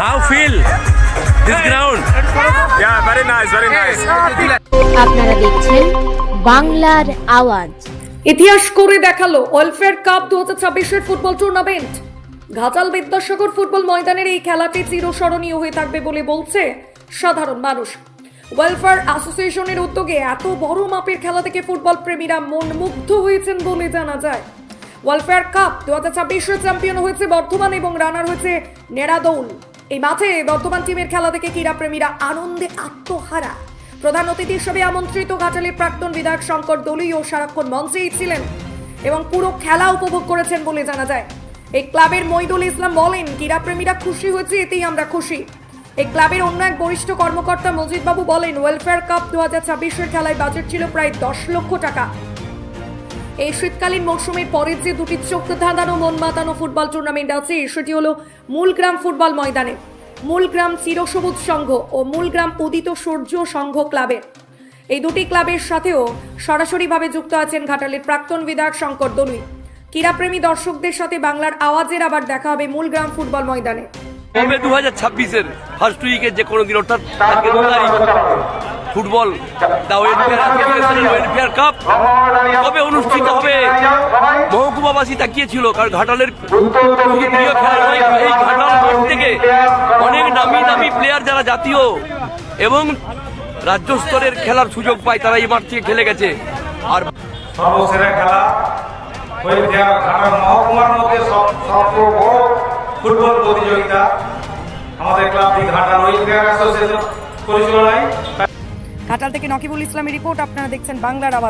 How feel this ground? Yeah, very nice, very nice. আপনারা দেখছেন বাংলার আওয়াজ। ইতিহাস করে দেখাল ওয়েলফেয়ার কাপ দু হাজার ছাব্বিশের football tournament Ghatal Vidyasagar football ময়দানের এই খেলাটি চিরস্মরণীয় হয়ে থাকবে বলে বলছে সাধারণ মানুষ। ওয়েলফেয়ার অ্যাসোসিয়েশনের উদ্যোগে এত বড় মাপের খেলা থেকে ফুটবল প্রেমীরা মন মুগ্ধ হয়েছেন বলে জানা যায়। ওয়েলফেয়ার কাপ দু হাজার ছাব্বিশের চ্যাম্পিয়ন হয়েছে বর্ধমান এবং রানার হয়েছে নেড়াদৌল এই মাঠে বর্তমান টিমের খেলা থেকে ক্রীড়াপ্রেমীরা আনন্দে আত্মহারা। প্রধান অতিথি হিসেবে আমন্ত্রিত ঘাটালের প্রাক্তন বিধায়ক শঙ্কর দলীয় সারাক্ষণ মঞ্চেই ছিলেন এবং পুরো খেলা উপভোগ করেছেন বলে জানা যায়। এই ক্লাবের মইদুল ইসলাম বলেন, ক্রীড়াপ্রেমীরা খুশি হয়েছে, এতেই আমরা খুশি। এই ক্লাবের অন্য এক বরিষ্ঠ কর্মকর্তা মজিদ বাবু বলেন, ওয়েলফেয়ার কাপ দু হাজার ছাব্বিশের খেলায় বাজেট ছিল প্রায় দশ লক্ষ টাকা। এই শীতকালীন মৌসুমের পরের যে দুটি চোখ ধাঁধানো মন মাতানো ফুটবল টুর্নামেন্ট আছে, সেটি হলো মূলগ্রাম ফুটবল ময়দানে, মূলগ্রাম চিরসবুজ সংঘ ও মূলগ্রাম উদিত সূর্য সংঘ ক্লাবের এই দুটি ক্লাবের সাথেও সরাসরিভাবে যুক্ত আছেন ঘাটালের প্রাক্তন বিধায়ক শঙ্কর দলুই ক্রীড়াপ্রেমী দর্শকদের সাথে বাংলার আওয়াজের আবার দেখা হবে মূলগ্রাম ফুটবল ময়দানে। দু হাজার ছাব্বিশের ফার্স্ট যে কোনো দিন, অর্থাৎ ফুটবল ওয়েলফেয়ার কাপ কবে অনুষ্ঠিত হবে? মহকুমাবাসী তাকিয়েছিল, কারণ ঘাটালের খুবই প্রিয় খেলা এই ঘাটাল থেকে অনেক নামি দামি প্লেয়ার যারা জাতীয় এবং রাজ্য স্তরের খেলার সুযোগ পায়, তারা এই মাঠ থেকে খেলে গেছে। আর সর্বসেরা খেলা মহকুমার মধ্যে ফুটবল প্রতিযোগিতা। আমাদের ক্লাবটি ঘাটাল পরিচালনায় ঘাটাল থেকে নকিবুল ইসলামের রিপোর্ট আপনারা দেখছেন বাংলার আওয়াজ